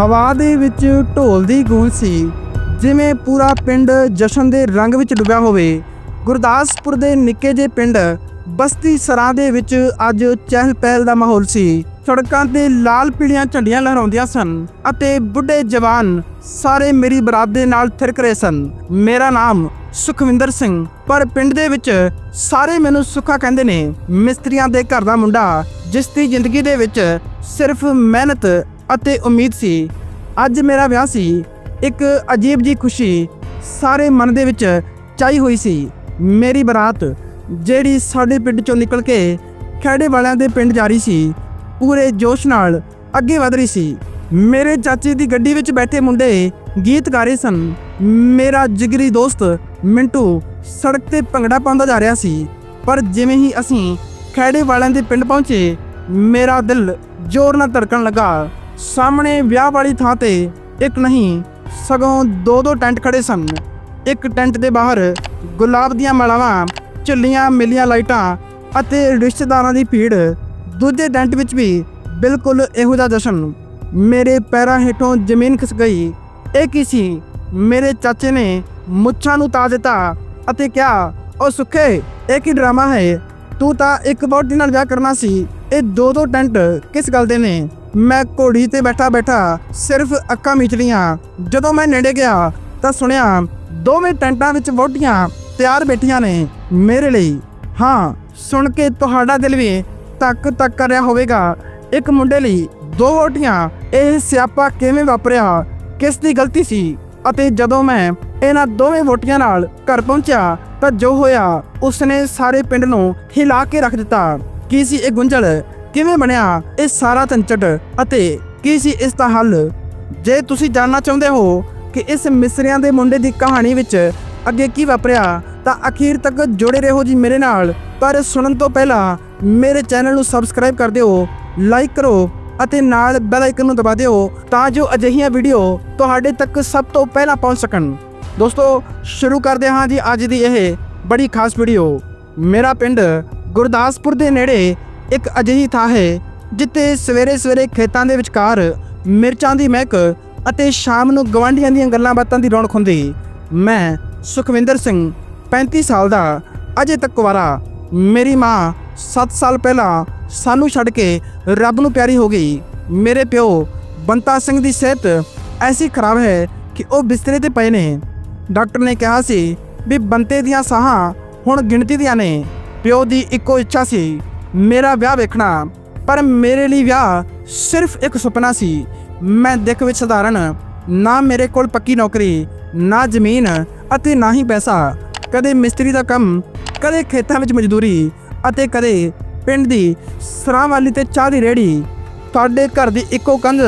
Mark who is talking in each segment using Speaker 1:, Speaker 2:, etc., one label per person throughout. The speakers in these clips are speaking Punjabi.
Speaker 1: ਹਵਾ ਦੇ ਵਿੱਚ ਢੋਲ ਦੀ ਗੂੰਜ ਸੀ। ਜਿਵੇਂ ਪੂਰਾ ਪਿੰਡ ਜਸ਼ਨ ਦੇ ਰੰਗ ਵਿੱਚ ਡੁੱਬਿਆ ਹੋਵੇ। ਗੁਰਦਾਸਪੁਰ ਦੇ ਨਿੱਕੇ ਜਿਹੇ ਪਿੰਡ ਬਸਤੀ ਸਰਾਂ ਦੇ ਵਿੱਚ ਅੱਜ ਚਹਿਲ ਪਹਿਲ ਦਾ ਮਾਹੌਲ ਸੀ। ਸੜਕਾਂ ਤੇ ਲਾਲ ਪੀਲੀਆਂ ਝੰਡੀਆਂ ਲਹਿਰਾਉਂਦੀਆਂ ਸਨ ਅਤੇ ਬੁੱਢੇ ਜਵਾਨ ਸਾਰੇ ਮੇਰੀ ਬਰਾਤ ਦੇ ਨਾਲ ਥਿਰਕ ਰਹੇ ਸਨ। ਮੇਰਾ ਨਾਮ ਸੁਖਵਿੰਦਰ ਸਿੰਘ, ਪਰ ਪਿੰਡ ਦੇ ਵਿੱਚ ਸਾਰੇ ਮੈਨੂੰ ਸੁੱਖਾ ਕਹਿੰਦੇ ਨੇ। ਮਿਸਤਰੀਆਂ ਦੇ ਘਰ ਦਾ ਮੁੰਡਾ, ਜਿਸ ਦੀ ਜ਼ਿੰਦਗੀ ਦੇ ਵਿੱਚ ਸਿਰਫ ਮਿਹਨਤ ਅਤੇ ਉਮੀਦ ਸੀ, ਅੱਜ ਮੇਰਾ ਵਿਆਹ ਸੀ, ਇੱਕ ਅਜੀਬ ਜੀ ਖੁਸ਼ੀ ਸਾਰੇ ਮਨ ਦੇ ਵਿੱਚ ਚਾਈ ਹੋਈ ਸੀ, ਮੇਰੀ ਬਰਾਤ ਜਿਹੜੀ ਸਾਡੇ ਪਿੰਡ ਚੋਂ ਨਿਕਲ ਕੇ ਖੇੜੇ ਵਾਲਿਆਂ ਦੇ ਪਿੰਡ ਜਾ ਰਹੀ ਸੀ, ਪੂਰੇ ਜੋਸ਼ ਨਾਲ ਅੱਗੇ ਵਧ ਰਹੀ ਸੀ। ਮੇਰੇ ਚਾਚੇ ਦੀ ਗੱਡੀ ਵਿੱਚ ਬੈਠੇ ਮੁੰਡੇ ਗੀਤ ਗਾ ਰਹੇ ਸਨ। ਮੇਰਾ ਜਿਗਰੀ ਦੋਸਤ ਮਿੰਟੂ ਸੜਕ ਤੇ ਭੰਗੜਾ ਪਾਉਂਦਾ ਜਾ ਰਿਹਾ ਸੀ, ਪਰ ਜਿਵੇਂ ਹੀ ਅਸੀਂ ਖੇੜੇ ਵਾਲਿਆਂ ਦੇ ਪਿੰਡ ਪਹੁੰਚੇ, ਮੇਰਾ ਦਿਲ ਜ਼ੋਰ ਨਾਲ ਧੜਕਣ ਲੱਗਾ। ਸਾਹਮਣੇ ਵਿਆਹ ਵਾਲੀ ਥਾਂ ਤੇ ਇੱਕ ਨਹੀਂ, ਸਗੋਂ ਦੋ ਦੋ ਟੈਂਟ ਖੜੇ ਸਨ। ਇੱਕ ਟੈਂਟ ਦੇ ਬਾਹਰ ਗੁਲਾਬ ਦੀਆਂ ਮਾਲਾਵਾਂ, ਝੁੱਲੀਆਂ, ਮਿਲੀਆਂ ਲਾਈਟਾਂ ਅਤੇ ਰਿਸ਼ਤੇਦਾਰਾਂ ਦੀ ਭੀੜ। ਦੂਜੇ ਟੈਂਟ ਵਿੱਚ ਵੀ ਬਿਲਕੁਲ ਇਹੋ ਜਿਹਾ ਜਸ਼ਨ। ਮੇਰੇ ਪੈਰਾਂ ਹੇਠੋਂ ਜ਼ਮੀਨ ਖਿਸ ਗਈ। ਇਹ ਕੀ ਸੀ? ਮੇਰੇ ਚਾਚੇ ਨੇ ਮੁੱਛਾਂ ਨੂੰ ਤਾ ਦਿੱਤਾ ਅਤੇ ਕਿਹਾ ਉਹ ਸੁੱਖੇ, ਇਹ ਕੀ ਡਰਾਮਾ ਹੈ? ਤੂੰ ਤਾਂ ਇੱਕ ਬੋਟੀ ਨਾਲ ਵਿਆਹ ਕਰਨਾ ਸੀ। ਇਹ ਦੋ ਦੋ ਟੈਂਟ ਕਿਸ ਗੱਲ ਦੇ ਨੇ? ਮੈਂ ਘੋੜੀ ਤੇ ਬੈਠਾ ਬੈਠਾ ਸਿਰਫ ਅੱਖਾਂ ਮੀਚ ਲੀਆਂ ਜਦੋਂ ਮੈਂ ਨੇੜੇ ਗਿਆ ਤਾਂ ਸੁਣਿਆ ਦੋਵੇਂ ਟੈਂਟਾਂ ਵਿੱਚ ਵੋਟੀਆਂ ਤਿਆਰ ਬੈਠੀਆਂ ਨੇ ਮੇਰੇ ਲਈ। ਹਾਂ, ਸੁਣ ਕੇ ਤੁਹਾਡਾ ਦਿਲ ਵੀ ਤੱਕ ਤੱਕ ਕਰ ਰਿਹਾ ਹੋਵੇਗਾ। ਇੱਕ ਮੁੰਡੇ ਲਈ ਦੋ ਵੋਟੀਆਂ ਇਹ ਸਿਆਪਾ ਕਿਵੇਂ ਵਾਪਰਿਆ? ਕਿਸ ਦੀ ਗਲਤੀ ਸੀ? ਅਤੇ ਜਦੋਂ ਮੈਂ ਇਹਨਾਂ ਦੋਵੇਂ ਵੋਟੀਆਂ ਨਾਲ ਘਰ ਪਹੁੰਚਿਆ ਤਾਂ ਜੋ ਹੋਇਆ, ਉਸਨੇ ਸਾਰੇ ਪਿੰਡ ਨੂੰ ਹਿਲਾ ਕੇ ਰੱਖ ਦਿੱਤਾ। ਕੀ ਸੀ ਇਹ ਗੁੰਝਲ? ਕਿਵੇਂ ਬਣਿਆ ਇਹ ਸਾਰਾ ਤੰਚਟ ਅਤੇ ਕੀ ਸੀ ਇਸ ਦਾ ਹੱਲ? ਜੇ ਤੁਸੀਂ ਜਾਣਨਾ ਚਾਹੁੰਦੇ ਹੋ ਕਿ ਇਸ ਮਿਸਰਿਆਂ ਦੇ ਮੁੰਡੇ ਦੀ ਕਹਾਣੀ ਵਿੱਚ ਅੱਗੇ ਕੀ ਵਾਪਰਿਆ, ਤਾਂ ਅਖੀਰ ਤੱਕ ਜੁੜੇ ਰਹੋ ਜੀ ਮੇਰੇ ਨਾਲ। ਪਰ ਸੁਣਨ ਤੋਂ ਪਹਿਲਾਂ ਮੇਰੇ ਚੈਨਲ ਨੂੰ ਸਬਸਕ੍ਰਾਈਬ ਕਰ ਦਿਓ, ਲਾਈਕ ਕਰੋ ਅਤੇ ਨਾਲ ਬੈਲ ਆਈਕਨ ਨੂੰ ਦਬਾ ਦਿਓ ਤਾਂ ਜੋ ਅਜਿਹੀਆਂ ਵੀਡੀਓ ਤੁਹਾਡੇ ਤੱਕ ਸਭ ਤੋਂ ਪਹਿਲਾਂ ਪਹੁੰਚ ਸਕਣ। ਦੋਸਤੋ, ਸ਼ੁਰੂ ਕਰਦੇ ਹਾਂ ਜੀ ਅੱਜ ਦੀ ਇਹ ਬੜੀ ਖਾਸ ਵੀਡੀਓ। ਮੇਰਾ ਪਿੰਡ ਗੁਰਦਾਸਪੁਰ ਦੇ ਨੇੜੇ ਇੱਕ ਅਜਿਹੀ ਥਾਂ ਹੈ ਜਿੱਥੇ ਸਵੇਰੇ ਸਵੇਰੇ ਖੇਤਾਂ ਦੇ ਵਿਚਕਾਰ ਮਿਰਚਾਂ ਦੀ ਮਹਿਕ ਅਤੇ ਸ਼ਾਮ ਨੂੰ ਗਵਾਂਢੀਆਂ ਦੀਆਂ ਗੱਲਾਂ ਬਾਤਾਂ ਦੀ ਰੌਣਕ ਹੁੰਦੀ। ਮੈਂ ਸੁਖਵਿੰਦਰ ਸਿੰਘ 35 ਸਾਲ ਦਾ, ਅਜੇ ਤੱਕ ਕੁਵਾਰਾ। ਮੇਰੀ ਮਾਂ 7 ਸਾਲ ਪਹਿਲਾਂ ਸਾਨੂੰ ਛੱਡ ਕੇ ਰੱਬ ਨੂੰ ਪਿਆਰੀ ਹੋ ਗਈ। ਮੇਰੇ ਪਿਓ ਬੰਤਾ ਸਿੰਘ ਦੀ ਸਿਹਤ ਐਸੀ ਖਰਾਬ ਹੈ ਕਿ ਉਹ ਬਿਸਤਰੇ ਤੇ ਪਏ ਨੇ। ਡਾਕਟਰ ਨੇ ਕਿਹਾ ਸੀ ਵੀ ਬੰਤੇ ਦੀਆਂ ਸਾਹਾਂ ਹੁਣ ਗਿਣਤੀ ਦੀਆਂ ਨੇ। ਪਿਓ ਦੀ ਇੱਕੋ ਇੱਛਾ ਸੀ। ਮੇਰਾ ਵਿਆਹ ਵੇਖਣਾ, ਪਰ ਮੇਰੇ ਲਈ ਵਿਆਹ ਸਿਰਫ ਇੱਕ ਸੁਪਨਾ ਸੀ। ਮੈਂ ਦਿੱਖ ਵਿੱਚ ਸਧਾਰਨ, ਨਾ ਮੇਰੇ ਕੋਲ ਪੱਕੀ ਨੌਕਰੀ, ਨਾ ਜ਼ਮੀਨ ਅਤੇ ਨਾ ਹੀ ਪੈਸਾ। ਕਦੇ ਮਿਸਤਰੀ ਦਾ ਕੰਮ, ਕਦੇ ਖੇਤਾਂ ਵਿੱਚ ਮਜ਼ਦੂਰੀ ਅਤੇ ਕਦੇ ਪਿੰਡ ਦੀ ਸਰਾਂ ਵਾਲੀ ਤੇ ਚਾਹ ਦੀ ਰੇੜੀ ਤੁਹਾਡੇ ਘਰ ਦੀ ਇੱਕੋ ਕੰਧ,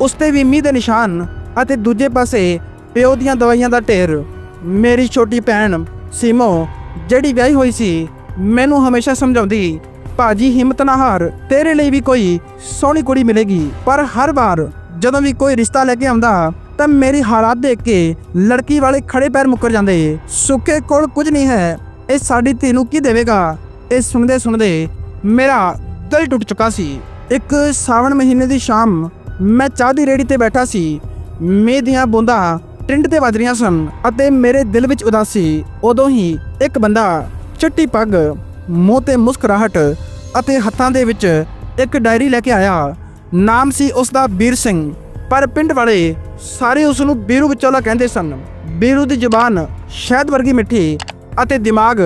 Speaker 1: ਉਸ ਤੇ ਵੀ ਮੀਂਹ ਦੇ ਨਿਸ਼ਾਨ ਅਤੇ ਦੂਜੇ ਪਾਸੇ ਪਿਓ ਦੀਆਂ ਦਵਾਈਆਂ ਦਾ ਢੇਰ। ਮੇਰੀ ਛੋਟੀ ਭੈਣ ਸੀਮੋ, ਜਿਹੜੀ ਵਿਆਹੀ ਹੋਈ ਸੀ, ਮੈਨੂੰ ਹਮੇਸ਼ਾ ਸਮਝਾਉਂਦੀ ਭਾਜੀ ਹਿੰਮਤ ਨਾ ਹਾਰ, ਤੇਰੇ ਲਈ ਵੀ ਕੋਈ ਸੋਹਣੀ ਕੁੜੀ ਮਿਲੇਗੀ। ਪਰ ਹਰ ਵਾਰ ਜਦੋਂ ਵੀ ਕੋਈ ਰਿਸ਼ਤਾ ਲੈ ਕੇ ਆਉਂਦਾ, ਤਾਂ ਮੇਰੀ ਹਾਲਾਤ ਦੇਖ ਕੇ ਲੜਕੀ ਵਾਲੇ ਖੜੇ ਪੈਰ ਮੁੱਕਰ ਜਾਂਦੇ। ਸੁੱਕੇ ਕੋਲ ਕੁਝ ਨਹੀਂ ਹੈ, ਇਹ ਸਾਡੀ ਧੀ ਨੂੰ ਕੀ ਦੇਵੇਗਾ? ਇਹ ਸੁਣਦੇ ਸੁਣਦੇ ਮੇਰਾ ਦਿਲ ਟੁੱਟ ਚੁੱਕਾ ਸੀ। ਇੱਕ ਸਾਵਣ ਮਹੀਨੇ ਦੀ ਸ਼ਾਮ ਮੈਂ ਚਾਹ ਦੀ ਰੇੜੀ ਤੇ ਬੈਠਾ ਸੀ। ਮੀਂਹ ਦੀਆਂ ਬੂੰਦਾਂ ਟਿੰਡ ਤੇ ਵੱਜ ਰਹੀਆਂ ਸਨ ਅਤੇ ਮੇਰੇ ਦਿਲ ਵਿੱਚ ਉਦਾਸੀ। ਉਦੋਂ ਹੀ ਇੱਕ ਬੰਦਾ ਚਿੱਟੀ ਪੱਗ ਮੂੰਹ ਤੇ ਮੁਸਕਰਾਹਟ ਅਤੇ ਹੱਥਾਂ ਦੇ ਵਿੱਚ ਇੱਕ ਡਾਇਰੀ ਲੈ ਕੇ ਆਇਆ। ਨਾਮ ਸੀ ਉਸ ਦਾ ਵੀਰ ਸਿੰਘ, ਪਰ ਪਿੰਡ ਵਾਲੇ ਸਾਰੇ ਉਸ ਨੂੰ ਬੀਰੂ ਵਿਚੋਲਾ ਕਹਿੰਦੇ ਸਨ। ਬੀਰੂ ਦੀ ਜ਼ੁਬਾਨ ਸ਼ਹਿਦ ਵਰਗੀ ਮਿੱਠੀ ਅਤੇ ਦਿਮਾਗ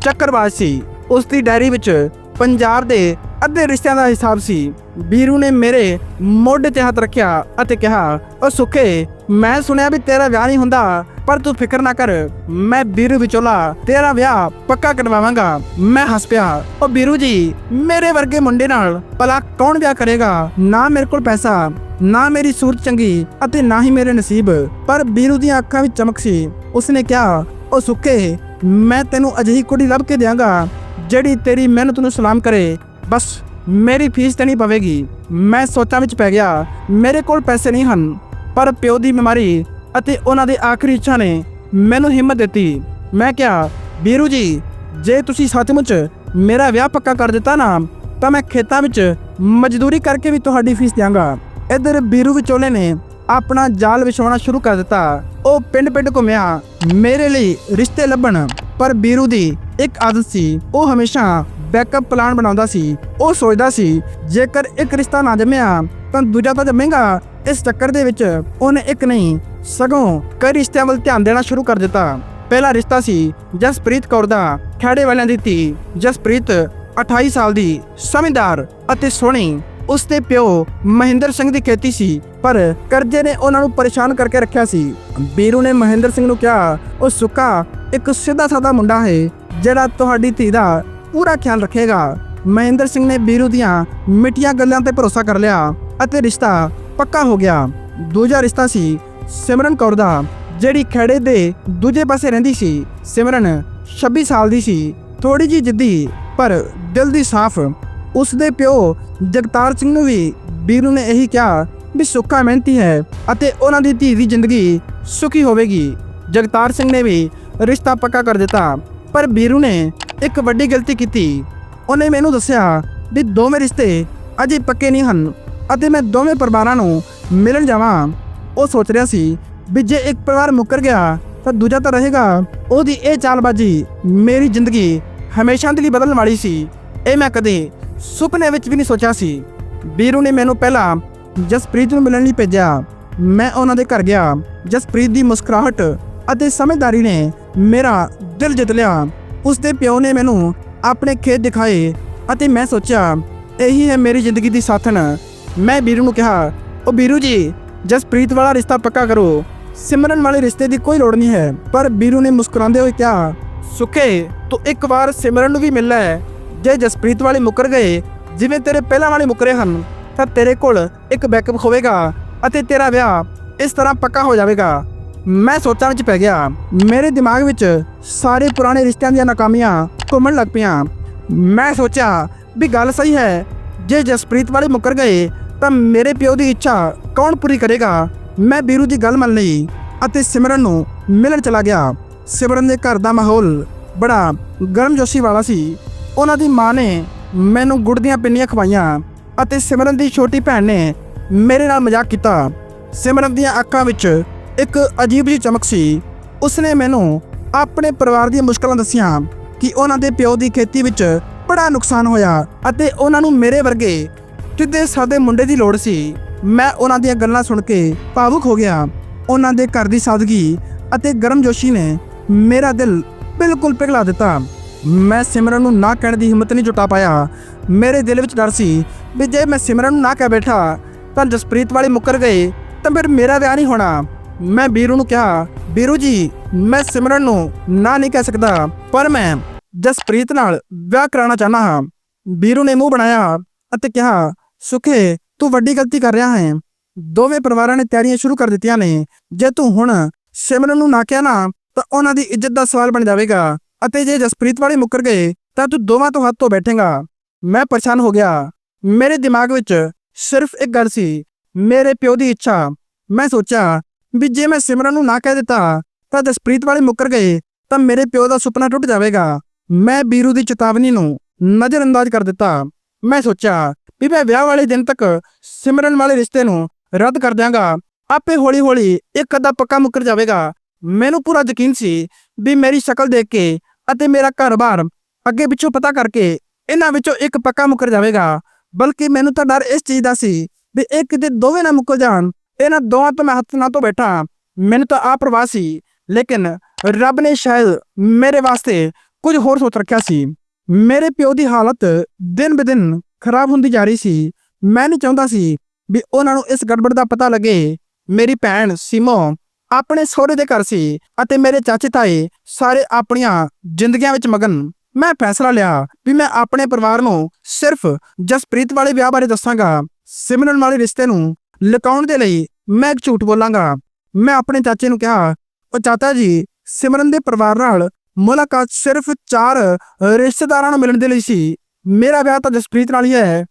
Speaker 1: ਚੱਕਰਵਾਜ਼ ਸੀ। ਉਸ ਦੀ ਡਾਇਰੀ ਵਿੱਚ ਪੰਜਾਬ ਦੇ ਅੱਧੇ ਰਿਸ਼ਤਿਆਂ ਦਾ ਹਿਸਾਬ ਸੀ। ਬੀਰੂ ਨੇ ਮੇਰੇ ਮੋਢੇ ਤੇ ਹੱਥ ਰੱਖਿਆ ਅਤੇ ਕਿਹਾ ਉਹ ਸੁਖੇ, ਮੈਂ ਸੁਣਿਆ ਵੀ ਤੇਰਾ ਵਿਆਹ ਨਹੀਂ ਹੁੰਦਾ, ਪਰ ਤੂੰ ਫਿਕਰ ਨਾ ਕਰ। ਮੈਂ ਬੀਰੂ ਵਿਚੋਲਾ, ਤੇਰਾ ਵਿਆਹ ਪੱਕਾ ਕਰਵਾਵਾਂਗਾ। ਮੈਂ ਹੱਸ ਪਿਆ। ਉਹ ਬੀਰੂ ਜੀ, ਮੇਰੇ ਵਰਗੇ ਮੁੰਡੇ ਨਾਲ ਭਲਾ ਕੌਣ ਵਿਆਹ ਕਰੇਗਾ? ਨਾ ਮੇਰੇ ਕੋਲ ਪੈਸਾ, ਨਾ ਮੇਰੀ ਸੂਰਤ ਚੰਗੀ ਅਤੇ ਨਾ ਹੀ ਮੇਰੇ ਨਸੀਬ। ਪਰ ਬੀਰੂ ਦੀਆਂ ਅੱਖਾਂ ਵਿੱਚ ਚਮਕ ਸੀ। ਉਸਨੇ ਕਿਹਾ ਉਹ ਸੁੱਕੇ ਮੈਂ ਤੈਨੂੰ ਅਜਿਹੀ ਕੁੜੀ ਲੱਭ ਕੇ ਦਿਆਂਗਾ, ਜਿਹੜੀ ਤੇਰੀ ਮਿਹਨਤ ਨੂੰ ਸਲਾਮ ਕਰੇ। ਬਸ ਮੇਰੀ ਫੀਸ ਦੇਣੀ ਪਵੇਗੀ। ਮੈਂ ਸੋਚਾਂ ਵਿੱਚ ਪੈ ਗਿਆ, ਮੇਰੇ ਕੋਲ ਪੈਸੇ ਨਹੀਂ ਹਨ, ਪਰ ਪਿਓ ਦੀ ਬਿਮਾਰੀ ਅਤੇ ਉਹਨਾਂ ਦੇ ਆਖਰੀ ਇੱਛਾ ਨੇ ਮੈਨੂੰ ਹਿੰਮਤ ਦਿੱਤੀ। ਮੈਂ ਕਿਹਾ, ਵੀਰੂ ਜੀ, ਜੇ ਤੁਸੀਂ ਸੱਚਮੁੱਚ ਮੇਰਾ ਵਿਆਹ ਪੱਕਾ ਕਰ ਦਿੱਤਾ ਨਾ, ਤਾਂ ਮੈਂ ਖੇਤਾਂ ਵਿੱਚ ਮਜ਼ਦੂਰੀ ਕਰਕੇ ਵੀ ਤੁਹਾਡੀ ਫੀਸ ਦਿਆਂਗਾ। ਇਧਰ ਵੀਰੂ ਵਿਚੋਲੇ ਨੇ ਆਪਣਾ ਜਾਲ ਵਿਛਾਉਣਾ ਸ਼ੁਰੂ ਕਰ ਦਿੱਤਾ। ਉਹ ਪਿੰਡ-ਪਿੰਡ ਘੁੰਮਿਆ, ਮੇਰੇ ਲਈ ਰਿਸ਼ਤੇ ਲੱਭਣ, ਪਰ ਬੀਰੂ ਦੀ ਇੱਕ ਆਦਤ ਸੀ, ਉਹ ਹਮੇਸ਼ਾ ਬੈਕਅਪ ਪਲਾਨ ਬਣਾਉਂਦਾ ਸੀ, ਉਹ ਸੋਚਦਾ ਸੀ, ਜੇਕਰ ਇੱਕ ਰਿਸ਼ਤਾ ਨਾ ਜੰਮਿਆ, ਤਾਂ ਦੂਜਾ ਤਾਂ ਜੰਮੇਗਾ। ਇਸ ਚੱਕਰ ਦੇ ਵਿੱਚ ਉਹਨੇ ਇੱਕ ਨਹੀਂ, ਸਗੋਂ ਕਈ ਰਿਸ਼ਤਿਆਂ ਵੱਲ ਧਿਆਨ ਦੇਣਾ ਸ਼ੁਰੂ ਕਰ ਦਿੱਤਾ। ਪਹਿਲਾ ਰਿਸ਼ਤਾ ਸੀ ਜਸਪ੍ਰੀਤ ਕੌਰ ਦਾ ਖੇੜੇ ਵਾਲਿਆਂ ਦੀ ਧੀ ਜਸਪ੍ਰੀਤ 28 ਸਾਲ ਦੀ ਸਮਝਦਾਰ ਅਤੇ ਸੋਹਣੀ। ਉਸਦੇ ਪਿਓ ਮਹਿੰਦਰ ਸਿੰਘ ਦੀ ਖੇਤੀ ਸੀ, ਪਰ ਕਰਜ਼ੇ ਨੇ ਉਹਨਾਂ ਨੂੰ ਪਰੇਸ਼ਾਨ ਕਰਕੇ ਰੱਖਿਆ ਸੀ। ਬੀਰੂ ਨੇ ਮਹਿੰਦਰ ਸਿੰਘ ਨੂੰ ਕਿਹਾ, ਉਹ ਸੁੱਕਾ, ਇੱਕ ਸਿੱਧਾ ਸਾਦਾ ਮੁੰਡਾ ਹੈ, ਜਿਹੜਾ ਤੁਹਾਡੀ ਧੀ ਦਾ ਪੂਰਾ ਖਿਆਲ ਰੱਖੇਗਾ। ਮਹਿੰਦਰ ਸਿੰਘ ਨੇ ਬੀਰੂ ਦੀਆਂ ਮਿੱਠੀਆਂ ਗੱਲਾਂ ਤੇ ਭਰੋਸਾ ਕਰ ਲਿਆ ਅਤੇ ਰਿਸ਼ਤਾ ਪੱਕਾ ਹੋ ਗਿਆ। ਦੂਜਾ ਰਿਸ਼ਤਾ ਸੀ ਸਿਮਰਨ ਕੌਰ ਦਾ, ਜਿਹੜੀ ਖੇੜੇ ਦੇ ਦੂਜੇ ਪਾਸੇ ਰਹਿੰਦੀ ਸੀ। ਸਿਮਰਨ 26 ਸਾਲ ਦੀ ਸੀ ਥੋੜੀ ਜੀ ਜਿੱਦੀ, ਪਰ ਦਿਲ ਦੀ ਸਾਫ਼। ਉਸਦੇ ਪਿਓ ਜਗਤਾਰ ਸਿੰਘ ਨੂੰ ਵੀ ਬੀਰੂ ਨੇ ਇਹੀ ਕਿਹਾ ਵੀ ਸੁੱਕਾ ਮਿਹਨਤੀ ਹੈ ਅਤੇ ਉਹਨਾਂ ਦੀ ਧੀ ਦੀ ਜ਼ਿੰਦਗੀ ਸੁਖੀ ਹੋਵੇਗੀ। ਜਗਤਾਰ ਸਿੰਘ ਨੇ ਵੀ ਰਿਸ਼ਤਾ ਪੱਕਾ ਕਰ ਦਿੱਤਾ, ਪਰ ਬੀਰੂ ਨੇ ਇੱਕ ਵੱਡੀ ਗਲਤੀ ਕੀਤੀ। ਉਹਨੇ ਮੈਨੂੰ ਦੱਸਿਆ ਵੀ ਦੋਵੇਂ ਰਿਸ਼ਤੇ ਅਜੇ ਪੱਕੇ ਨਹੀਂ ਹਨ ਅਤੇ ਮੈਂ ਦੋਵੇਂ ਪਰਿਵਾਰਾਂ ਨੂੰ ਮਿਲਣ ਜਾਵਾਂ। ਉਹ ਸੋਚ ਰਿਹਾ ਸੀ ਵੀ ਜੇ ਇੱਕ ਪਰਿਵਾਰ ਮੁੱਕਰ ਗਿਆ ਤਾਂ ਦੂਜਾ ਤਾਂ ਰਹੇਗਾ। ਉਹਦੀ ਇਹ ਚਾਲਬਾਜ਼ੀ ਮੇਰੀ ਜ਼ਿੰਦਗੀ ਹਮੇਸ਼ਾ ਦੇ ਲਈ ਬਦਲਣ ਵਾਲੀ ਸੀ। ਇਹ ਮੈਂ ਕਦੇ ਸੁਪਨੇ ਵਿੱਚ ਵੀ ਨਹੀਂ ਸੋਚਿਆ ਸੀ। ਵੀਰੂ ਨੇ ਮੈਨੂੰ ਪਹਿਲਾਂ ਜਸਪ੍ਰੀਤ ਨੂੰ ਮਿਲਣ ਲਈ ਭੇਜਿਆ। ਮੈਂ ਉਹਨਾਂ ਦੇ ਘਰ ਗਿਆ। ਜਸਪ੍ਰੀਤ ਦੀ ਮੁਸਕਰਾਹਟ ਅਤੇ ਸਮਝਦਾਰੀ ਨੇ ਮੇਰਾ ਦਿਲ ਜਿੱਤ ਲਿਆ। ਉਸਦੇ ਪਿਓ ਨੇ ਮੈਨੂੰ ਆਪਣੇ ਖੇਤ ਦਿਖਾਏ ਅਤੇ ਮੈਂ ਸੋਚਿਆ, ਇਹੀ ਹੈ ਮੇਰੀ ਜ਼ਿੰਦਗੀ ਦੀ ਸਾਥਣ। ਮੈਂ ਵੀਰੂ ਨੂੰ ਕਿਹਾ ਉਹ ਬੀਰੂ ਜੀ, ਜਸਪ੍ਰੀਤ ਵਾਲਾ ਰਿਸ਼ਤਾ ਪੱਕਾ ਕਰੋ। ਸਿਮਰਨ ਵਾਲੇ ਰਿਸ਼ਤੇ ਦੀ ਕੋਈ ਲੋੜ ਨਹੀਂ ਹੈ। ਪਰ ਬੀਰੂ ਨੇ ਮੁਸਕਰਾਉਂਦੇ ਹੋਏ ਕਿਹਾ ਸੁੱਕੇ ਤੂੰ ਇੱਕ ਵਾਰ ਸਿਮਰਨ ਨੂੰ ਵੀ ਮਿਲ ਲੈ। ਜੇ ਜਸਪ੍ਰੀਤ ਵਾਲੇ ਮੁੱਕਰ ਗਏ, ਜਿਵੇਂ ਤੇਰੇ ਪਹਿਲਾਂ ਵਾਲੇ ਮੁੱਕਰੇ ਹਨ, ਤਾਂ ਤੇਰੇ ਕੋਲ ਇੱਕ ਬੈਕਅਪ ਹੋਵੇਗਾ ਅਤੇ ਤੇਰਾ ਵਿਆਹ ਇਸ ਤਰ੍ਹਾਂ ਪੱਕਾ ਹੋ ਜਾਵੇਗਾ। ਮੈਂ ਸੋਚਾਂ ਵਿੱਚ ਪੈ ਗਿਆ। ਮੇਰੇ ਦਿਮਾਗ ਵਿੱਚ ਸਾਰੇ ਪੁਰਾਣੇ ਰਿਸ਼ਤਿਆਂ ਦੀਆਂ ਨਾਕਾਮੀਆਂ ਘੁੰਮਣ ਲੱਗ ਪਈਆਂ। ਮੈਂ ਸੋਚਿਆ ਵੀ ਗੱਲ ਸਹੀ ਹੈ, ਜੇ ਜਸਪ੍ਰੀਤ ਵਾਲੇ ਮੁੱਕਰ ਗਏ, ਤਾਂ ਮੇਰੇ ਪਿਓ ਦੀ ਇੱਛਾ ਕੌਣ ਪੂਰੀ ਕਰੇਗਾ? ਮੈਂ ਬੀਰੂ ਦੀ ਗੱਲ ਮੰਨ ਲਈ ਅਤੇ ਸਿਮਰਨ ਨੂੰ ਮਿਲਣ ਚਲਾ ਗਿਆ। ਸਿਮਰਨ ਦੇ ਘਰ ਦਾ ਮਾਹੌਲ ਬੜਾ ਗਰਮਜੋਸ਼ੀ ਵਾਲਾ ਸੀ। ਉਹਨਾਂ ਦੀ ਮਾਂ ਨੇ ਮੈਨੂੰ ਗੁੜ ਦੀਆਂ ਪਿੰਨੀਆਂ ਖਵਾਈਆਂ ਅਤੇ ਸਿਮਰਨ ਦੀ ਛੋਟੀ ਭੈਣ ਨੇ ਮੇਰੇ ਨਾਲ ਮਜ਼ਾਕ ਕੀਤਾ। ਸਿਮਰਨ ਦੀਆਂ ਅੱਖਾਂ ਵਿੱਚ ਇੱਕ ਅਜੀਬ ਜਿਹੀ ਚਮਕ ਸੀ। ਉਸਨੇ ਮੈਨੂੰ ਆਪਣੇ ਪਰਿਵਾਰ ਦੀਆਂ ਮੁਸ਼ਕਲਾਂ ਦੱਸੀਆਂ ਕਿ ਉਹਨਾਂ ਦੇ ਪਿਓ ਦੀ ਖੇਤੀ ਵਿੱਚ ਬੜਾ ਨੁਕਸਾਨ ਹੋਇਆ ਅਤੇ ਉਹਨਾਂ ਨੂੰ ਮੇਰੇ ਵਰਗੇ ਸਿੱਧੇ ਸਾਦੇ ਮੁੰਡੇ ਦੀ ਲੋੜ ਸੀ। ਮੈਂ ਉਹਨਾਂ ਦੀਆਂ ਗੱਲਾਂ ਸੁਣ ਕੇ ਭਾਵੁਕ ਹੋ ਗਿਆ। ਉਹਨਾਂ ਦੇ ਘਰ ਦੀ ਸਾਦਗੀ ਅਤੇ ਗਰਮਜੋਸ਼ੀ ਨੇ ਮੇਰਾ ਦਿਲ ਬਿਲਕੁਲ ਪਿਘਲਾ ਦਿੱਤਾ। ਮੈਂ ਸਿਮਰਨ ਨੂੰ ਨਾ ਕਹਿਣ ਦੀ ਹਿੰਮਤ ਨਹੀਂ ਜੁਟਾ ਪਾਇਆ। ਮੇਰੇ ਦਿਲ ਵਿੱਚ ਡਰ ਸੀ ਵੀ ਜੇ ਮੈਂ ਸਿਮਰਨ ਨੂੰ ਨਾ ਕਹਿ ਬੈਠਾ ਤਾਂ ਜਸਪ੍ਰੀਤ ਵਾਲੇ ਮੁੱਕਰ ਗਏ ਤਾਂ ਫਿਰ ਮੇਰਾ ਵਿਆਹ ਨਹੀਂ ਹੋਣਾ। ਮੈਂ ਬੀਰੂ ਨੂੰ ਕਿਹਾ ਬੀਰੂ ਜੀ, ਮੈਂ ਸਿਮਰਨ ਨੂੰ ਨਾ ਨਹੀਂ ਕਹਿ ਸਕਦਾ, ਪਰ ਮੈਂ ਜਸਪ੍ਰੀਤ ਨਾਲ ਵਿਆਹ ਕਰਾਉਣਾ ਚਾਹਨਾ ਹਾਂ। ਬੀਰੂ ਨੇ ਮੂੰਹ ਬਣਾਇਆ ਅਤੇ ਕਿਹਾ, ਸੁਖੇ, ਤੂੰ ਵੱਡੀ ਗਲਤੀ ਕਰ ਰਿਹਾ ਹੈ। ਦੋਵੇਂ ਪਰਿਵਾਰਾਂ ਨੇ ਤਿਆਰੀਆਂ ਸ਼ੁਰੂ ਕਰ ਦਿੱਤੀਆਂ ਨੇ। ਜੇ ਤੂੰ ਹੁਣ ਸਿਮਰਨ ਨੂੰ ਨਾ ਕਿਹਾ ਨਾ, ਤਾਂ ਉਹਨਾਂ ਦੀ ਇੱਜ਼ਤ ਦਾ ਸਵਾਲ ਬਣ ਜਾਵੇਗਾ। ਅਤੇ ਜੇ ਜਸਪ੍ਰੀਤ ਵਾਲੇ ਮੁੱਕਰ ਗਏ, ਤਾਂ ਤੂੰ ਦੋਵਾਂ ਤੋਂ ਹੱਥ ਧੋ ਬੈਠੇਗਾ। ਮੈਂ ਪਰੇਸ਼ਾਨ ਹੋ ਗਿਆ। ਮੇਰੇ ਦਿਮਾਗ ਵਿੱਚ ਸਿਰਫ ਇੱਕ ਗੱਲ ਸੀ, ਮੇਰੇ ਪਿਓ ਦੀ ਇੱਛਾ। ਮੈਂ ਸੋਚਿਆ ਵੀ ਜੇ ਮੈਂ ਸਿਮਰਨ ਨੂੰ ਨਾ ਕਹਿ ਦਿੱਤਾ ਤਾਂ ਜਸਪ੍ਰੀਤ ਵਾਲੇ ਮੁੱਕਰ ਗਏ, ਤਾਂ ਮੇਰੇ ਪਿਓ ਦਾ ਸੁਪਨਾ ਟੁੱਟ ਜਾਵੇਗਾ। ਮੈਂ ਬੀਰੂ ਦੀ ਚੇਤਾਵਨੀ ਨੂੰ ਨਜ਼ਰਅੰਦਾਜ਼ ਕਰ ਦਿੱਤਾ। ਮੈਂ ਸੋਚਿਆ ਵੀ ਮੈਂ ਵਿਆਹ ਵਾਲੇ ਦਿਨ ਤੱਕ ਸਿਮਰਨ ਵਾਲੇ ਰਿਸ਼ਤੇ ਨੂੰ ਰੱਦ ਕਰ ਦਿਆਂਗਾ। ਆਪੇ ਹੌਲੀ-ਹੌਲੀ ਇੱਕ ਅੱਧਾ ਪੱਕਾ ਮੁੱਕਰ ਜਾਵੇਗਾ। ਮੈਨੂੰ ਪੂਰਾ ਯਕੀਨ ਸੀ ਵੀ ਮੇਰੀ ਸ਼ਕਲ ਦੇਖ ਕੇ ਅਤੇ ਮੇਰਾ ਘਰ-ਬਾਰ ਅੱਗੇ ਪਿੱਛੋਂ ਪਤਾ ਕਰਕੇ ਇਹਨਾਂ ਵਿੱਚੋਂ ਇੱਕ ਪੱਕਾ ਮੁੱਕਰ ਜਾਵੇਗਾ। ਬਲਕਿ ਮੈਨੂੰ ਤਾਂ ਡਰ ਇਸ ਚੀਜ਼ ਦਾ ਸੀ ਵੀ ਇਹ ਕਿਤੇ ਦੋਵੇਂ ਨਾ ਮੁੱਕਰ ਜਾਣ। ਇਹਨਾਂ ਦੋਵਾਂ ਤੋਂ ਮੈਂ ਹੱਥ ਨਾ ਤੋਂ ਬੈਠਾ ਮੈਨੂੰ ਤਾਂ ਆ ਪ੍ਰਵਾਹ ਸੀ, ਲੇਕਿਨ ਰੱਬ ਨੇ ਸ਼ਾਇਦ ਮੇਰੇ ਵਾਸਤੇ ਕੁਝ ਹੋਰ ਸੋਚ ਰੱਖਿਆ ਸੀ। ਮੇਰੇ ਪਿਓ ਦੀ ਹਾਲਤ ਦਿਨ ਬਦਿਨ ਖਰਾਬ ਹੁੰਦੀ ਜਾ ਰਹੀ ਸੀ। ਮੈਂ ਨਹੀਂ ਚਾਹੁੰਦਾ ਸੀ ਵੀ ਉਹਨਾਂ ਨੂੰ ਇਸ ਗੜਬੜ ਦਾ ਪਤਾ ਲੱਗੇ। ਮੇਰੀ ਭੈਣ ਸੀਮੋ ਆਪਣੇ ਸਹੁਰੇ ਦੇ ਘਰ ਸੀ ਅਤੇ ਮੇਰੇ ਚਾਚੇ ਤਾਏ ਸਾਰੇ ਆਪਣੀਆਂ ਜ਼ਿੰਦਗੀਆਂ ਵਿੱਚ ਮਗਨ। ਮੈਂ ਫੈਸਲਾ ਲਿਆ ਵੀ ਮੈਂ ਆਪਣੇ ਪਰਿਵਾਰ ਨੂੰ ਸਿਰਫ ਜਸਪ੍ਰੀਤ ਵਾਲੇ ਵਿਆਹ ਬਾਰੇ ਦੱਸਾਂਗਾ, ਸਿਮਰਨ ਵਾਲੇ ਰਿਸ਼ਤੇ ਨੂੰ ਲੁਕਾਉਣ ਦੇ ਲਈ ਮੈਂ ਇੱਕ ਝੂਠ ਬੋਲਾਂਗਾ। ਮੈਂ ਆਪਣੇ ਚਾਚੇ ਨੂੰ ਕਿਹਾ, ਉਹ ਚਾਚਾ ਜੀ, ਸਿਮਰਨ ਦੇ ਪਰਿਵਾਰ ਨਾਲ ਮੁਲਾਕਾਤ ਸਿਰਫ ਚਾਰ ਰਿਸ਼ਤੇਦਾਰਾਂ ਨੂੰ ਮਿਲਣ ਦੇ ਲਈ ਸੀ। ਮੇਰਾ ਵਿਆਹ ਤਾਂ ਜਸਪ੍ਰੀਤ ਨਾਲ ਹੀ ਹੈ,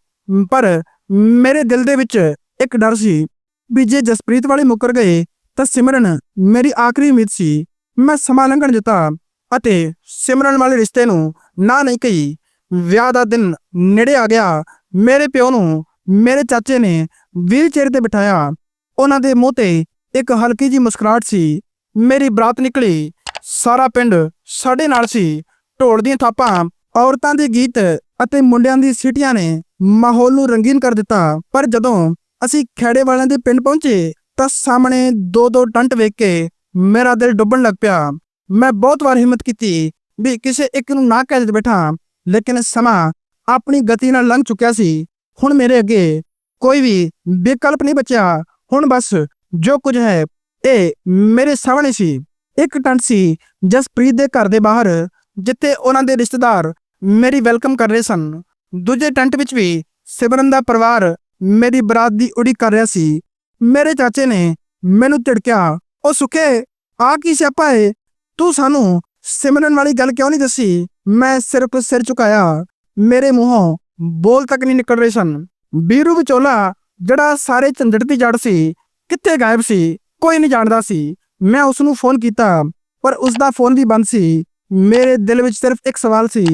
Speaker 1: ਪਰ ਮੇਰੇ ਦਿਲ ਦੇ ਵਿੱਚ ਇੱਕ ਡਰ ਸੀ ਵੀ ਜੇ ਜਸਪ੍ਰੀਤ ਵਾਲੇ ਮੁੱਕਰ ਗਏ ਤਾਂ ਸਿਮਰਨ ਮੇਰੀ ਆਖਰੀ ਉਮੀਦ ਸੀ। ਮੈਂ ਸਮਾਂ ਲੰਘਣ ਦਿੱਤਾ ਅਤੇ ਸਿਮਰਨ ਵਾਲੇ ਰਿਸ਼ਤੇ ਨੂੰ ਨਾ ਨਹੀਂ ਕਹੀ। ਵਿਆਹ ਦਾ ਦਿਨ ਨੇੜੇ ਆ ਗਿਆ। ਮੇਰੇ ਪਿਓ ਨੂੰ ਮੇਰੇ ਚਾਚੇ ਨੇ ਵੀਲ ਚੇਅਰ ਤੇ ਬਿਠਾਇਆ। ਉਹਨਾਂ ਦੇ ਮੂੰਹ ਤੇ ਇੱਕ ਹਲਕੀ ਜੀ ਮੁਸਕਰਾਹਟ ਸੀ। ਮੇਰੀ ਬਰਾਤ ਨਿਕਲੀ। ਸਾਰਾ ਪਿੰਡ ਸਾਡੇ ਨਾਲ ਸੀ। ਢੋਲ ਦੀਆਂ ਥਾਪਾਂ, ਔਰਤਾਂ ਦੇ ਗੀਤ ਅਤੇ ਮੁੰਡਿਆਂ ਦੀ ਸਿਟੀਆਂ ਨੇ ਮਾਹੌਲ ਨੂੰ ਰੰਗੀਨ ਕਰ ਦਿੱਤਾ। ਪਰ ਜਦੋਂ ਅਸੀਂ ਖੇੜੇ ਵਾਲਿਆਂ ਦੇ ਪਿੰਡ ਪਹੁੰਚੇ ਤਾਂ ਸਾਹਮਣੇ ਦੋ ਦੋ ਟੰਟ ਵੇਖ ਕੇ ਮੇਰਾ ਦਿਲ ਡੁੱਬਣ ਲੱਗ ਪਿਆ। ਮੈਂ ਬਹੁਤ ਵਾਰ ਹਿੰਮਤ ਕੀਤੀ ਵੀ ਕਿਸੇ ਇੱਕ ਨੂੰ ਨਾ ਕਹਿ ਦੇ ਬੈਠਾ, ਲੇਕਿਨ ਸਮਾਂ ਆਪਣੀ ਗਤੀ ਨਾਲ ਲੰਘ ਚੁੱਕਿਆ ਸੀ। ਹੁਣ ਮੇਰੇ ਅੱਗੇ ਕੋਈ ਵੀ ਵਿਕਲਪ ਨਹੀਂ ਬਚਿਆ। ਹੁਣ ਬਸ ਜੋ ਕੁਝ ਹੈ, ਇਹ ਮੇਰੇ ਸਾਹਮਣੇ ਸੀ। ਇੱਕ ਟੰਟ ਸੀ ਜਸਪ੍ਰੀਤ ਦੇ ਘਰ ਦੇ ਬਾਹਰ, ਜਿੱਥੇ ਉਹਨਾਂ ਦੇ ਰਿਸ਼ਤੇਦਾਰ ਮੇਰੀ ਵੈਲਕਮ ਕਰ ਰਹੇ ਸਨ। ਦੂਜੇ ਟੰਟ ਵਿੱਚ ਵੀ ਸਿਮਰਨ ਦਾ ਪਰਿਵਾਰ ਮੇਰੀ ਬਰਾਤ ਦੀ ਉਡੀਕ ਕਰ ਰਿਹਾ ਸੀ। ਮੇਰੇ ਚਾਚੇ ਨੇ ਮੈਨੂੰ ਝਿੜਕਿਆ ਉਹ ਸੁਖੇ, ਆ ਕੀ ਸਿਆਪਾ ਏ? ਤੂੰ ਸਾਨੂੰ ਸਿਮਰਨ ਵਾਲੀ ਗੱਲ ਕਿਉਂ ਨਹੀਂ ਦੱਸੀ? ਮੈਂ ਸਿਰਫ ਸਿਰ ਝੁਕਾਇਆ। ਮੇਰੇ ਮੂੰਹੋਂ ਬੋਲ ਤੱਕ ਨਹੀਂ ਨਿਕਲ ਰਹੇ ਸਨ। ਬੀਰੂ ਵਿਚੋਲਾ, ਜਿਹੜਾ ਸਾਰੇ ਝੰਡੜ ਦੀ ਜੜ ਸੀ, ਕਿੱਥੇ ਗਾਇਬ ਸੀ, ਕੋਈ ਨਹੀਂ ਜਾਣਦਾ ਸੀ। ਮੈਂ ਉਸ ਨੂੰ ਫੋਨ ਕੀਤਾ, ਪਰ ਉਸ ਦਾ ਫੋਨ ਵੀ ਬੰਦ ਸੀ। ਮੇਰੇ ਦਿਲ ਵਿੱਚ ਸਿਰਫ ਇੱਕ ਸਵਾਲ ਸੀ,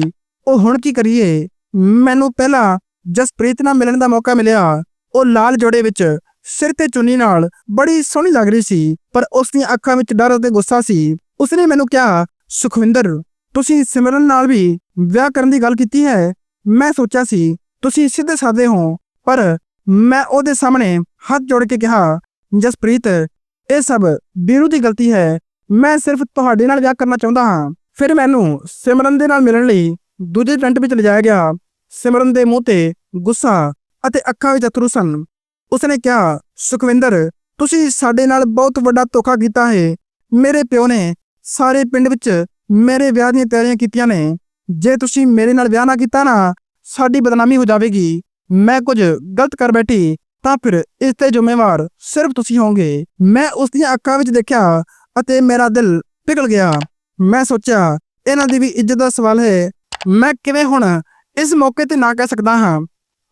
Speaker 1: ਉਹ ਹੁਣ ਕੀ ਕਰੀਏ? ਮੈਨੂੰ ਪਹਿਲਾਂ ਜਸਪ੍ਰੀਤ ਨਾਲ ਮਿਲਣ ਦਾ ਮੌਕਾ ਮਿਲਿਆ। ਉਹ ਲਾਲ ਜੋੜੇ ਵਿੱਚ ਸਿਰ ਤੇ ਚੁੰਨੀ ਨਾਲ ਬੜੀ ਸੋਹਣੀ ਲੱਗ ਰਹੀ ਸੀ, ਪਰ ਉਸ ਦੀਆਂ ਅੱਖਾਂ ਵਿੱਚ ਡਰ ਅਤੇ ਗੁੱਸਾ ਸੀ। ਉਸਨੇ ਮੈਨੂੰ ਕਿਹਾ, ਸੁਖਵਿੰਦਰ, ਤੁਸੀਂ ਸਿਮਰਨ ਨਾਲ ਵੀ ਵਿਆਹ ਕਰਨ ਦੀ ਗੱਲ ਕੀਤੀ ਹੈ? ਮੈਂ ਸੋਚਿਆ ਸੀ, ਤੁਸੀਂ ਸਿੱਧੇ ਸਾਦੇ ਹੋ, ਪਰ ਮੈਂ ਉਹਦੇ ਸਾਹਮਣੇ ਹੱਥ ਜੋੜ ਕੇ ਕਿਹਾ, ਜਸਪ੍ਰੀਤ, ਇਹ ਸਭ ਬੀਰੂ ਦੀ ਗਲਤੀ ਹੈ। ਮੈਂ ਸਿਰਫ ਤੁਹਾਡੇ ਨਾਲ ਵਿਆਹ ਕਰਨਾ ਚਾਹੁੰਦਾ ਹਾਂ। ਫਿਰ ਮੈਨੂੰ ਸਿਮਰਨ ਦੇ ਨਾਲ ਮਿਲਣ ਲਈ ਦੂਜੇ ਟੈਂਟ ਵਿੱਚ ਲਿਜਾਇਆ ਗਿਆ। ਸਿਮਰਨ ਦੇ ਮੂੰਹ ਤੇ ਗੁੱਸਾ ਅਤੇ ਅੱਖਾਂ ਵਿੱਚ ਅਥਰੂ ਸਨ। ਉਸਨੇ ਕਿਹਾ, ਸੁਖਵਿੰਦਰ, ਤੁਸੀਂ ਸਾਡੇ ਨਾਲ ਬਹੁਤ ਵੱਡਾ ਧੋਖਾ ਕੀਤਾ ਹੈ। ਮੇਰੇ ਪਿਓ ਨੇ ਸਾਰੇ ਪਿੰਡ ਵਿੱਚ ਮੇਰੇ ਵਿਆਹ ਦੀਆਂ ਤਿਆਰੀਆਂ ਕੀਤੀਆਂ ਨੇ। ਜੇ ਤੁਸੀਂ ਮੇਰੇ ਨਾਲ ਵਿਆਹ ਨਾ ਕੀਤਾ ਨਾ, ਸਾਡੀ ਬਦਨਾਮੀ ਹੋ ਜਾਵੇਗੀ। ਮੈਂ ਕੁਝ ਗਲਤ ਕਰ ਬੈਠੀ, ਤਾਂ ਫਿਰ ਇਸ ਤੇ ਜ਼ਿੰਮੇਵਾਰ ਸਿਰਫ ਤੁਸੀਂ ਹੋਵੋਗੇ। ਮੈਂ ਉਸ ਦੀਆਂ ਅੱਖਾਂ ਵਿੱਚ ਦੇਖਿਆ ਅਤੇ ਮੇਰਾ ਦਿਲ ਪਿਘਲ ਗਿਆ। ਮੈਂ ਸੋਚਿਆ, ਇਹਨਾਂ ਦੀ ਵੀ ਇੱਜ਼ਤ ਦਾ ਸਵਾਲ ਹੈ। ਮੈਂ ਕਿਵੇਂ ਹੁਣ ਇਸ ਮੌਕੇ ਤੇ ਨਾ ਕਹਿ ਸਕਦਾ ਹਾਂ।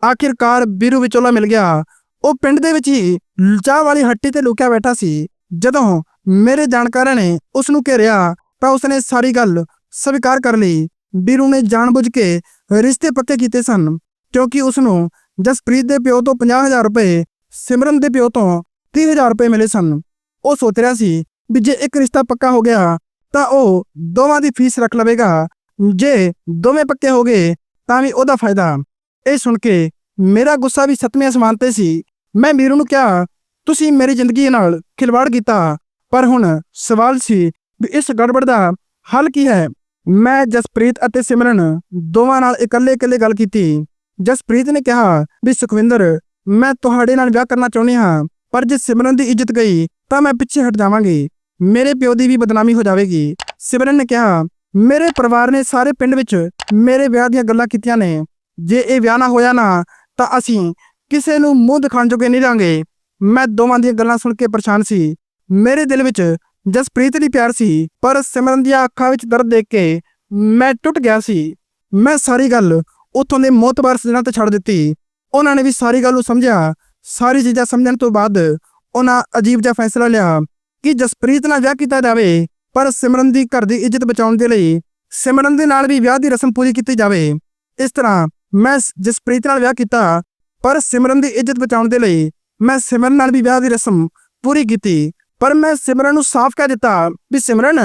Speaker 1: ਆਖਿਰਕਾਰ ਬੀਰੂ ਵਿਚੋਲਾ ਮਿਲ ਗਿਆ। ਉਹ ਪਿੰਡ ਦੇ ਵਿੱਚ ਹੀ ਚਾਹ ਵਾਲੀ ਹੱਟੀ ਤੇ ਲੁਕਿਆ ਬੈਠਾ ਸੀ। ਜਦੋਂ ਮੇਰੇ ਜਾਣਕਾਰਾਂ ਨੇ ਉਸ ਨੂੰ ਘੇਰਿਆ, ਤਾਂ ਉਸਨੇ ਸਾਰੀ ਗੱਲ ਸਵੀਕਾਰ ਕਰ ਲਈ। ਬੀਰੂ ਨੇ ਜਾਣਬੁੱਝ ਕੇ ਰਿਸ਼ਤੇ ਪੱਕੇ ਕੀਤੇ ਸਨ, ਕਿਉਂਕਿ ਉਸ ਨੂੰ ਜਸਪ੍ਰੀਤ ਦੇ ਪਿਓ ਤੋਂ 50000 ਰੁਪਏ, ਸਿਮਰਨ ਦੇ ਪਿਓ ਤੋਂ 30000 ਰੁਪਏ ਮਿਲੇ ਸਨ। ਉਹ ਸੋਚ ਰਿਹਾ ਸੀ ਵੀ ਜੇ ਇੱਕ ਰਿਸ਼ਤਾ ਪੱਕਾ ਹੋ ਗਿਆ, ਤਾਂ ਉਹ ਦੋਵਾਂ ਦੀ ਫੀਸ ਰੱਖ ਲਵੇਗਾ। ਜੇ ਦੋਵੇਂ ਪੱਕੇ ਹੋ ਗਏ, ਤਾਂ ਵੀ ਉਹਦਾ ਫਾਇਦਾ। ਇਹ ਸੁਣ ਕੇ ਮੇਰਾ ਗੁੱਸਾ ਵੀ ਸੱਤਵੇਂ ਅਸਮਾਨ ਤੇ ਸੀ। ਮੈਂ ਵੀਰੂ ਨੂੰ ਕਿਹਾ, ਤੁਸੀਂ ਮੇਰੀ ਜ਼ਿੰਦਗੀ ਨਾਲ ਖਿਲਵਾੜ ਕੀਤਾ, ਪਰ ਹੁਣ ਸਵਾਲ ਸੀ ਵੀ ਇਸ ਗੜਬੜ ਦਾ ਹੱਲ ਕੀ ਹੈ? ਮੈਂ ਜਸਪ੍ਰੀਤ ਅਤੇ ਸਿਮਰਨ ਦੋਵਾਂ ਨਾਲ ਇਕੱਲੇ-ਇਕੱਲੇ ਗੱਲ ਕੀਤੀ। ਜਸਪ੍ਰੀਤ ਨੇ ਕਿਹਾ ਵੀ, ਸੁਖਵਿੰਦਰ, ਮੈਂ ਤੁਹਾਡੇ ਨਾਲ ਵਿਆਹ ਕਰਨਾ ਚਾਹੁੰਦੀ ਹਾਂ, ਪਰ ਜੇ ਸਿਮਰਨ ਦੀ ਇੱਜ਼ਤ ਗਈ, ਤਾਂ ਮੈਂ ਪਿੱਛੇ ਹਟ ਜਾਵਾਂਗੀ। ਮੇਰੇ ਪਿਓ ਦੀ ਵੀ ਬਦਨਾਮੀ ਹੋ ਜਾਵੇਗੀ। ਸਿਮਰਨ ਨੇ ਕਿਹਾ, ਮੇਰੇ ਪਰਿਵਾਰ ਨੇ ਸਾਰੇ ਪਿੰਡ ਵਿੱਚ ਮੇਰੇ ਵਿਆਹ ਦੀਆਂ ਗੱਲਾਂ ਕੀਤੀਆਂ ਨੇ। ਜੇ ਇਹ ਵਿਆਹ ਨਾ ਹੋਇਆ ਨਾ, ਤਾਂ ਅਸੀਂ ਕਿਸੇ ਨੂੰ ਮੂੰਹ ਦਿਖਾਉਣ ਜੋਗੇ ਨਹੀਂ ਰਾਂਗੇ ਮੈਂ ਦੋਵਾਂ ਦੀਆਂ ਗੱਲਾਂ ਸੁਣ ਕੇ ਪਰੇਸ਼ਾਨ ਸੀ। ਮੇਰੇ ਦਿਲ ਵਿੱਚ ਜਸਪ੍ਰੀਤ ਲਈ ਪਿਆਰ ਸੀ, ਪਰ ਸਿਮਰਨ ਦੀਆਂ ਅੱਖਾਂ ਵਿੱਚ ਦਰਦ ਦੇਖ ਕੇ ਮੈਂ ਟੁੱਟ ਗਿਆ ਸੀ। ਮੈਂ ਸਾਰੀ ਗੱਲ ਉੱਥੋਂ ਦੇ ਮੋਤਬਾਰ ਸੱਜਣਾਂ ਤੇ ਛੱਡ ਦਿੱਤੀ। ਉਹਨਾਂ ਨੇ ਵੀ ਸਾਰੀ ਗੱਲ ਨੂੰ ਸਮਝਿਆ। ਸਾਰੀ ਚੀਜ਼ਾਂ ਸਮਝਣ ਤੋਂ ਬਾਅਦ ਉਹਨਾਂ ਅਜੀਬ ਜਿਹਾ ਫੈਸਲਾ ਲਿਆ ਕਿ ਜਸਪ੍ਰੀਤ ਨਾਲ ਵਿਆਹ ਕੀਤਾ ਜਾਵੇ, ਪਰ ਸਿਮਰਨ ਦੀ ਘਰ ਦੀ ਇੱਜ਼ਤ ਬਚਾਉਣ ਦੇ ਲਈ ਸਿਮਰਨ ਦੇ ਨਾਲ ਵੀ ਵਿਆਹ ਦੀ ਰਸਮ ਪੂਰੀ ਕੀਤੀ ਜਾਵੇ। ਇਸ ਤਰ੍ਹਾਂ ਮੈਂ ਜਸਪ੍ਰੀਤ ਨਾਲ ਵਿਆਹ ਕੀਤਾ, ਪਰ ਸਿਮਰਨ ਦੀ ਇੱਜ਼ਤ ਬਚਾਉਣ ਦੇ ਲਈ ਮੈਂ ਸਿਮਰਨ ਨਾਲ ਵੀ ਵਿਆਹ ਦੀ ਰਸਮ ਪੂਰੀ ਕੀਤੀ। ਪਰ ਮੈਂ ਸਿਮਰਨ ਨੂੰ ਸਾਫ਼ ਕਹਿ ਦਿੱਤਾ ਵੀ ਸਿਮਰਨ,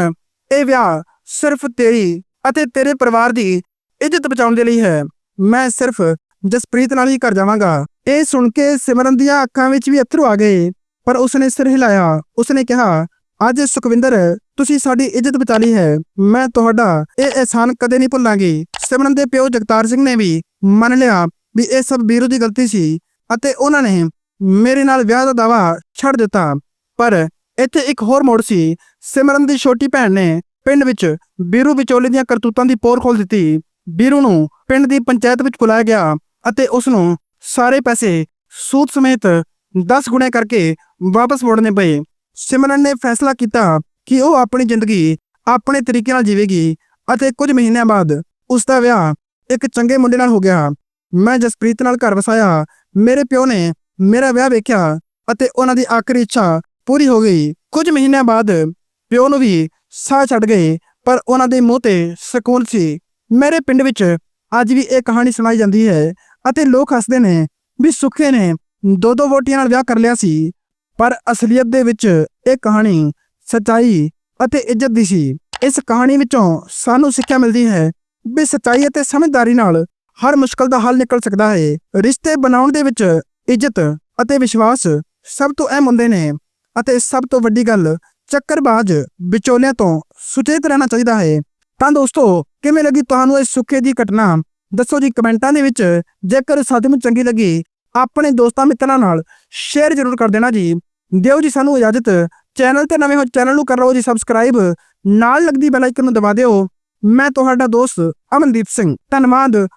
Speaker 1: ਇਹ ਵਿਆਹ ਸਿਰਫ ਤੇਰੀ ਅਤੇ ਤੇਰੇ ਪਰਿਵਾਰ ਦੀ ਇੱਜ਼ਤ ਬਚਾਉਣ ਦੇ ਲਈ ਹੈ। ਮੈਂ ਸਿਰਫ ਜਸਪ੍ਰੀਤ ਨਾਲ ਹੀ ਘਰ ਜਾਵਾਂਗਾ। ਇਹ ਸੁਣ ਕੇ ਸਿਮਰਨ ਦੀਆਂ ਅੱਖਾਂ ਵਿੱਚ ਵੀ ਅਥਰੂ ਆ ਗਏ, ਪਰ ਉਸਨੇ ਸਿਰ ਹਿਲਾਇਆ। ਉਸਨੇ ਕਿਹਾ, ਅੱਜ ਸੁਖਵਿੰਦਰ, ਤੁਸੀਂ ਸਾਡੀ ਇੱਜ਼ਤ ਬਚਾ ਲਈ ਹੈ। ਮੈਂ ਤੁਹਾਡਾ ਇਹ ਅਹਿਸਾਨ ਕਦੇ ਨਹੀਂ ਭੁੱਲਾਂਗੀ। ਸਿਮਰਨ ਦੇ ਪਿਓ ਜਗਤਾਰ ਸਿੰਘ ਨੇ ਵੀ ਮੰਨ ਲਿਆ ਵੀ ਇਹ ਸਭ ਵੀਰੂ ਦੀ ਗਲਤੀ ਸੀ ਅਤੇ ਉਹਨਾਂ ਨੇ ਮੇਰੇ ਨਾਲ ਵਿਆਹ ਦਾ ਦਾਵਾ ਛੱਡ ਦਿੱਤਾ। ਪਰ ਇੱਥੇ ਇੱਕ ਹੋਰ ਮੋੜ ਸੀ। ਸਿਮਰਨ ਦੀ ਛੋਟੀ ਭੈਣ ਨੇ ਪਿੰਡ ਵਿੱਚ ਬੀਰੂ ਵਿਚੋਲੇ ਦੀਆਂ ਕਰਤੂਤਾਂ ਦੀ ਪੋਰ ਖੋਲ ਦਿੱਤੀ। ਬੀਰੂ ਨੂੰ ਪਿੰਡ ਦੀ ਪੰਚਾਇਤ ਵਿੱਚ ਬੁਲਾਇਆ ਗਿਆ ਅਤੇ ਉਸ ਨੂੰ ਸਾਰੇ ਪੈਸੇ ਸੂਦ ਸਮੇਤ 10 ਗੁਣੇ ਕਰਕੇ ਵਾਪਸ ਮੋੜਨੇ ਪਏ। ਸਿਮਰਨ ਨੇ ਫੈਸਲਾ ਕੀਤਾ ਕਿ ਉਹ ਆਪਣੀ ਜ਼ਿੰਦਗੀ ਆਪਣੇ ਤਰੀਕੇ ਨਾਲ ਜੀਵੇਗੀ ਅਤੇ ਕੁਝ ਮਹੀਨਿਆਂ ਬਾਅਦ ਉਸ ਦਾ ਵਿਆਹ ਇੱਕ ਚੰਗੇ ਮੁੰਡੇ ਨਾਲ ਹੋ ਗਿਆ। ਮੈਂ ਜਸਪ੍ਰੀਤ ਨਾਲ ਘਰ ਵਸਾਇਆ। ਮੇਰੇ ਪਿਓ ਨੇ ਮੇਰਾ ਵਿਆਹ ਵੇਖਿਆ ਅਤੇ ਉਹਨਾਂ ਦੀ ਆਖਰੀ ਇੱਛਾ ਪੂਰੀ ਹੋ ਗਈ। ਕੁਝ ਮਹੀਨਿਆਂ ਬਾਅਦ ਪਿਓ ਨੂੰ ਵੀ ਸਾਹ ਛੱਡ ਗਏ, ਪਰ ਉਹਨਾਂ ਦੇ ਮੂੰਹ ਤੇ ਸਕੂਨ ਸੀ। ਮੇਰੇ ਪਿੰਡ ਵਿੱਚ ਅੱਜ ਵੀ ਇਹ ਕਹਾਣੀ ਸੁਣਾਈ ਜਾਂਦੀ ਹੈ ਅਤੇ ਲੋਕ ਹੱਸਦੇ ਨੇ ਵੀ ਸੁੱਖੇ ਨੇ ਦੋ ਦੋ ਵੋਟੀਆਂ ਨਾਲ ਵਿਆਹ ਕਰ ਲਿਆ ਸੀ। ਪਰ ਅਸਲੀਅਤ ਦੇ ਵਿੱਚ ਇਹ ਕਹਾਣੀ ਸੱਚਾਈ ਅਤੇ ਇੱਜ਼ਤ ਦੀ ਸੀ। ਇਸ ਕਹਾਣੀ ਵਿੱਚੋਂ ਸਾਨੂੰ ਸਿੱਖਿਆ ਮਿਲਦੀ ਹੈ ਵੀ ਸੱਚਾਈ ਅਤੇ ਸਮਝਦਾਰੀ ਨਾਲ ਹਰ ਮੁਸ਼ਕਲ ਦਾ ਹੱਲ ਨਿਕਲ ਸਕਦਾ ਹੈ। ਰਿਸ਼ਤੇ ਬਣਾਉਣ ਦੇ ਵਿੱਚ ਇੱਜ਼ਤ ਅਤੇ ਵਿਸ਼ਵਾਸ ਸਭ ਤੋਂ ਅਹਿਮ ਹੁੰਦੇ ਨੇ। ਅਤੇ ਸਭ ਤੋਂ ਵੱਡੀ ਗੱਲ, ਚੱਕਰਬਾਜ਼ ਵਿਚੋਲਿਆਂ ਤੋਂ ਸੁਚੇਤ ਰਹਿਣਾ ਚਾਹੀਦਾ ਹੈ। ਤਾਂ ਦੋਸਤੋ, ਕਿਵੇਂ ਲੱਗੀ ਤੁਹਾਨੂੰ ਇਹ ਸੁੱਕੇ ਦੀ ਘਟਨਾ? ਦੱਸੋ ਜੀ ਕਮੈਂਟਾਂ ਦੇ ਵਿੱਚ। ਜੇਕਰ ਸੱਚਮੁੱਚ ਚੰਗੀ ਲੱਗੀ, ਆਪਣੇ ਦੋਸਤਾਂ ਮਿੱਤਰਾਂ ਨਾਲ ਸ਼ੇਅਰ ਜ਼ਰੂਰ ਕਰ ਦੇਣਾ ਜੀ। ਦਿਓ ਜੀ ਸਾਨੂੰ ਇਜਾਜ਼ਤ। ਚੈਨਲ ਤੇ ਨਵੇਂ ਹੋ, ਚੈਨਲ ਨੂੰ ਕਰ ਲਓ ਜੀ ਸਬਸਕ੍ਰਾਈਬ ਨਾਲ ਲੱਗਦੀ ਬੈਲ ਆਈਕਨ ਨੂੰ ਦਬਾ ਦਿਓ। ਮੈਂ ਤੁਹਾਡਾ ਦੋਸਤ ਅਮਨਦੀਪ ਸਿੰਘ। ਧੰਨਵਾਦ।